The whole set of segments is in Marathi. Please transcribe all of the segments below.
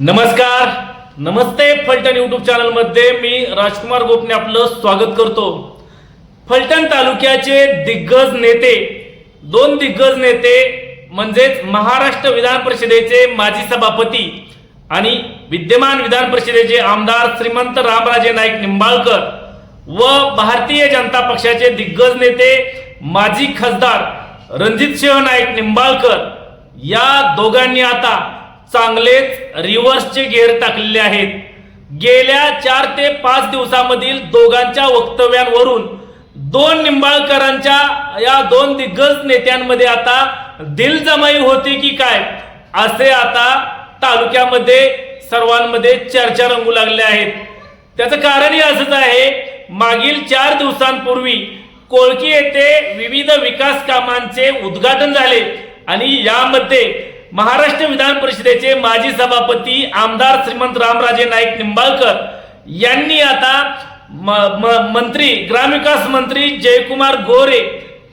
नमस्कार. नमस्ते फलटण यूट्यूब चॅनलमध्ये मी राजकुमार गोपने आपलं स्वागत करतो. फलटण तालुक्याचे दिग्गज नेते दोन दिग्गज नेते म्हणजेच महाराष्ट्र विधान परिषदेचे माजी सभापती आणि विद्यमान विधान परिषदेचे आमदार श्रीमंत रामराजे नाईक निंबाळकर व भारतीय जनता पक्षाचे दिग्गज नेते माजी खासदार रणजित सिंह नाईक निंबाळकर या दोघांनी आता चांगलेच रिव्हर्सचे गेअर टाकलेले आहेत. गेल्या चार ते पाच दिवसामधील दोघांच्या वक्तव्यांवरून दोन निंबाळकरांच्या या दोन दिग्गज नेत्यांमध्ये आता दिलजमाई होती की काय असे आता तालुक्यामध्ये सर्वांमध्ये चर्चा रंगू लागल्या आहेत. त्याचं कारणही असंच आहे मागील चार दिवसांपूर्वी कोळकी येथे विविध विकास कामांचे उद्घाटन झाले आणि यामध्ये महाराष्ट्र विधान परिषदेचे माजी सभापती आमदार श्रीमंत रामराजे नाईक निंबाळकर यांनी आता म- म- मंत्री ग्रामविकास मंत्री जयकुमार गोरे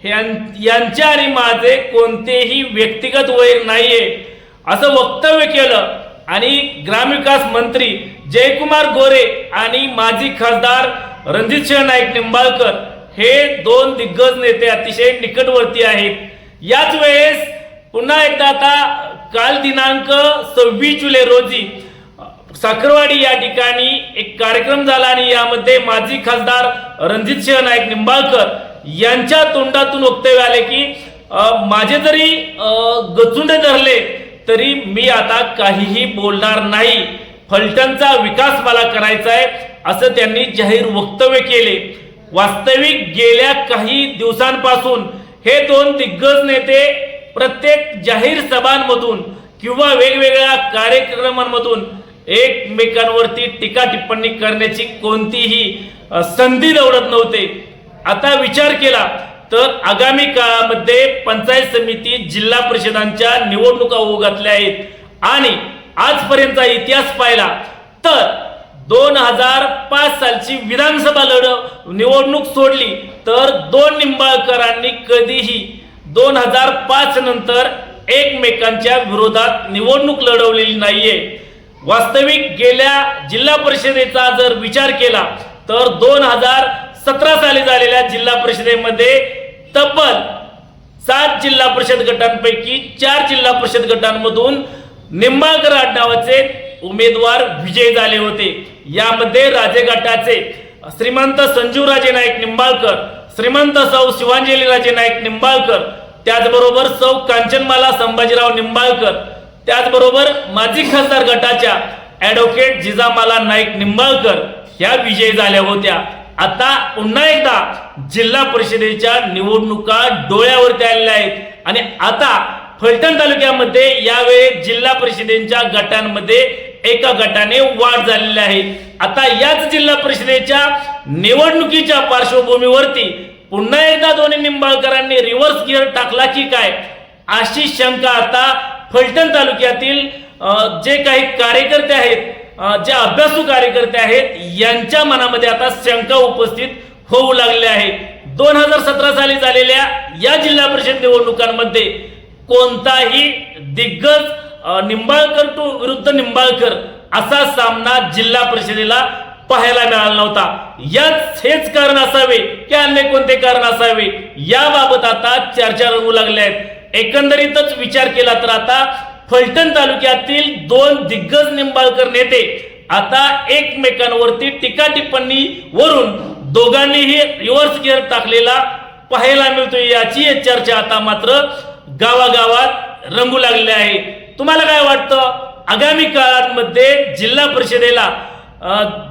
यां- यांच्या आणि माझे कोणतेही व्यक्तिगत वैर नाहीये असं वक्तव्य केलं. आणि ग्रामविकास मंत्री जयकुमार गोरे आणि माजी खासदार रणजितसिंह नाईक निंबाळकर हे दोन दिग्गज नेते अतिशय निकटवर्ती आहेत. याच वेळेस पुन्हा एकदा आता काल दिनांक सव्वीस जुलै रोजी साखरवाडी या ठिकाणी एक कार्यक्रम झाला आणि यामध्ये माजी खासदार रणजित सिंह नाईक निंबाळकर यांच्या तोंडातून वक्तव्य आले की माझे जरी गचुंडे धरले तरी मी आता काहीही बोलणार नाही. फलटणचा विकास मला करायचा आहे असं त्यांनी जाहीर वक्तव्य केले. वास्तविक गेल्या काही दिवसांपासून हे दोन दिग्गज नेते प्रत्येक जाहीर सभांमधून किंवा वेगवेगळ्या कार्यक्रमांमधून एकमेकांवरती टीका टिप्पणी करण्याची कोणतीही संधी दौडत नव्हते. आता विचार केला तर आगामी काळामध्ये पंचायत समिती जिल्हा परिषदांच्या निवडणुका होऊ घातल्या आहेत आणि आजपर्यंतचा इतिहास पाहिला तर दोन हजार पाच सालची विधानसभा लढ निवडणूक सोडली तर दोन निंबाळकरांनी कधीही दोन हजार पाच नंतर एकमेकांच्या विरोधात निवडणूक लढवलेली नाहीये. वास्तविक गेल्या जिल्हा परिषदेचा जर विचार केला तर दोन हजार सतरा साली झालेल्या जिल्हा परिषदेमध्ये तब्बल सात जिल्हा परिषद गटांपैकी चार जिल्हा परिषद गटांमधून निंबाळकर आडनावाचे उमेदवार विजयी झाले होते. यामध्ये राजे गटाचे श्रीमंत संजीवराजे नाईक निंबाळकर श्रीमंत सौ शिवांजलीराजे नाईक निंबाळकर त्याचबरोबर सौ कांचनमाला संभाजीराव निंबाळकर त्याचबरोबर माजी खासदार गटाच्या ॲडव्होकेट जिजामाला नाईक निंबाळकर ह्या विजयी झाल्या होत्या. आता पुन्हा एकदा जिल्हा परिषदेच्या निवडणुका डोळ्यावरती आलेल्या आहेत. आणि आता फलटण तालुक्यामध्ये यावेळी जिल्हा परिषदेच्या गटांमध्ये एका गटाने वाढ झालेली आहे. आता याच जिल्हा परिषदेच्या निवडणुकीच्या पार्श्वभूमीवरती पुन्हा एकदा दोन्ही निंबाळकरांनी रिव्हर्स गिअर टाकला की काय? अशी शंका आता फलटण तालुक्यातील जे काही कार्यकर्ते आहेत जे अभ्यासू कार्यकर्ते आहेत यांच्या मनामध्ये आता शंका उपस्थित होऊ लागले आहे. दोन हजार सतरा साली झालेल्या या जिल्हा परिषद निवडणुकांमध्ये कोणताही दिग्गज निंबाळकर टू विरुद्ध निंबाळकर असा सामना जिल्हा परिषदेला पाहायला मिळाला नव्हता. याच हेच कारण असावे की अन्य कोणते कारण असावे याबाबत आता चर्चा रंगू लागल्या आहेत. एकंदरीतच विचार केला तर आता फलटण तालुक्यातील दोन दिग्गज निंबाळकर नेते आता एकमेकांवरती टीका टिप्पणी वरून दोघांनीही रिव्हर्स गिअर टाकलेला पाहायला मिळतोय याची चर्चा आता मात्र गावागावात रंगू लागली आहे. तुम्हाला काय वाटतं? आगामी काळांमध्ये जिल्हा परिषदेला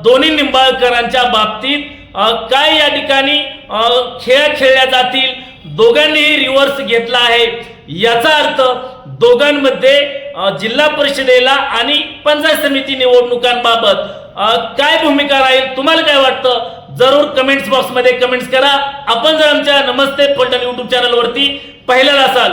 दोन्ही निंबाळकरांच्या बाबतीत काय या ठिकाणी खेळ खेळल्या जातील? दोघांनीही रिव्हर्स घेतला आहे. याचा अर्थ दोघांमध्ये जिल्हा परिषदेला आणि पंचायत समिती निवडणुकांबाबत काय भूमिका राहील? तुम्हाला काय वाटतं? जरूर कमेंट्स बॉक्समध्ये कमेंट्स करा. आपण जर आमच्या नमस्ते पलटण युट्यूब चॅनलवरती पहिल्याला असाल